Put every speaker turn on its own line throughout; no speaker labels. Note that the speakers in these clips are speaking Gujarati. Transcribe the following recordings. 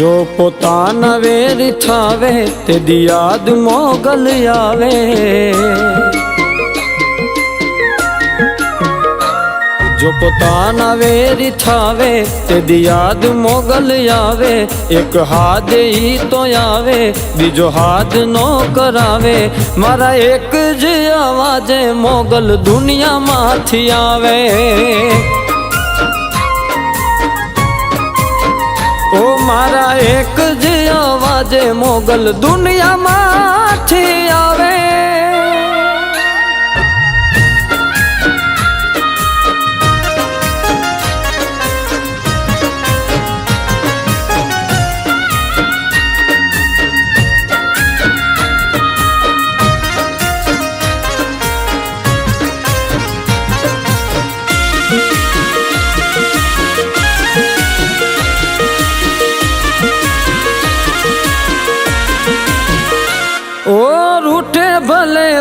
જો પોતાના વેર થાવે તે દિયાદ મોગલ આવે. જો પોતાના વેર થાવે તે દિયાદ મોગલ આવે. એક હાદ ઈ તો આવે, બીજો હાદ નો કરાવે. મારા એક જ આવાજે મોગલ દુનિયામાંથી આવે. મારા એક જ અવાજે મોગલ દુનિયામાંથી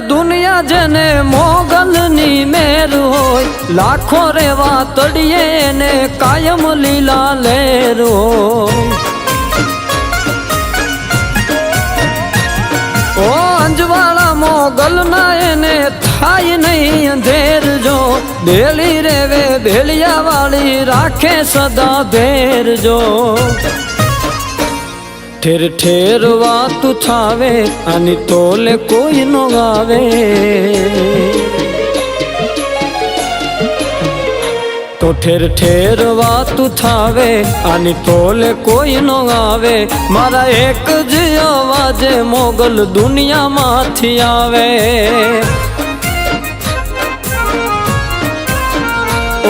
દુનિયા જેને મોગલની મેર હોય, લાખો રેવા તડીએ ને કાયમ લીલા લેર હોય. ઓ અંજવાળા મોગલ ના એને થાય નહીં અંધેર જો, બેલી રેવે બેલિયા વાળી રાખે સદા ભેર જો. ઠેર ઠેર વાત થાવે આની તોલે કોઈ નો આવે તો ઠેર ઠેર વાત થાવે આની તોલે કોઈ નો આવે મારા એક જ અવાજે મોગલ દુનિયામાંથી આવે.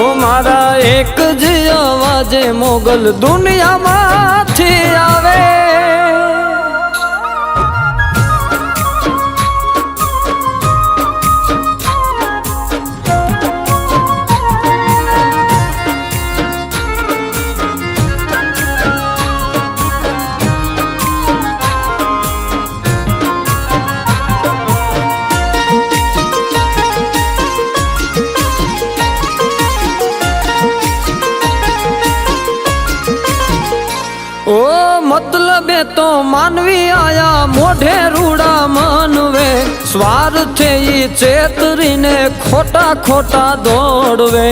ઓ મારા એક જ અવાજે મોગલ દુનિયામાંથી આવે. મતલબે તો માનવી આયા મોઢે રૂડા માનવે. સ્વાર્થે ઈ ચેતરીને ખોટા ખોટા દોડવે.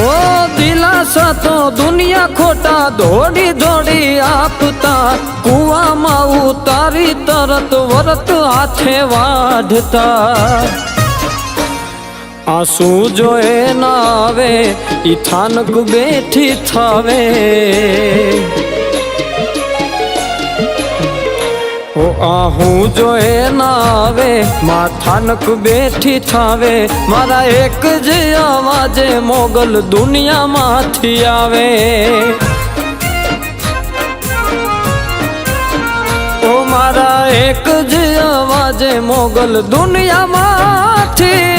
ઓ દિલાસા તો દુનિયા ખોટા દોડી દોડી આપતા. કુવામાં ઉતારી તરત વરત હાથે વાઢતા. આંસુ જોએ ના આવે, ઈ થાનક બેઠી થાવે. ઓ આહું જોએ ના આવે માથાનક બેઠી થાવે. મારા એક જ અવાજે મોગલ દુનિયામાંથી આવે. ઓ, મારા એક જ અવાજે મોગલ દુનિયામાંથી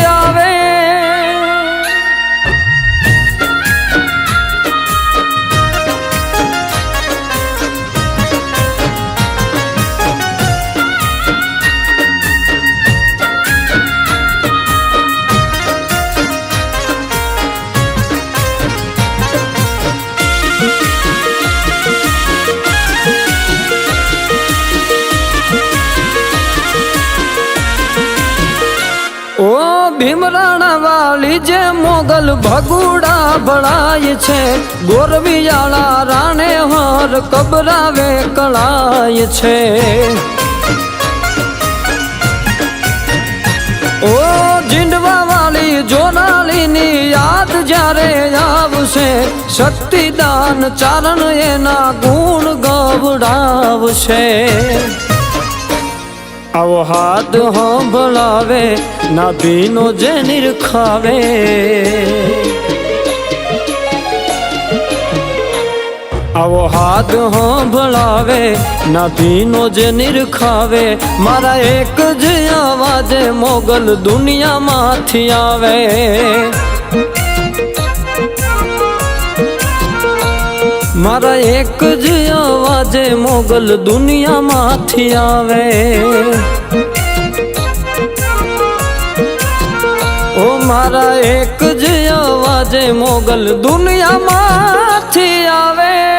ભીમરાણા વાળી જે મોગલ ભગુડા ભળાય છે, ગોરવિયાળા રાણે હર કબરાવે કળાય છે. ઓ જીંડવા વાળી જોનાલીની યાદ જ્યારે આવશે, શક્તિદાન ચારણ એના ગુણ ગવડાવશે. આવો હાથ સાંભળાવે ના ભીનો જે નિરખાવે. આવો હાથ સાંભળાવે ના ભીનો જે નિરખાવે, મારા એક જ આવાજે મોગલ દુનિયામાંથી આવે. મારા એક જ અવાજે મોગલ દુનિયામાંથી આવે. ઓ મારા એક જ અવાજે મોગલ દુનિયામાંથી આવે.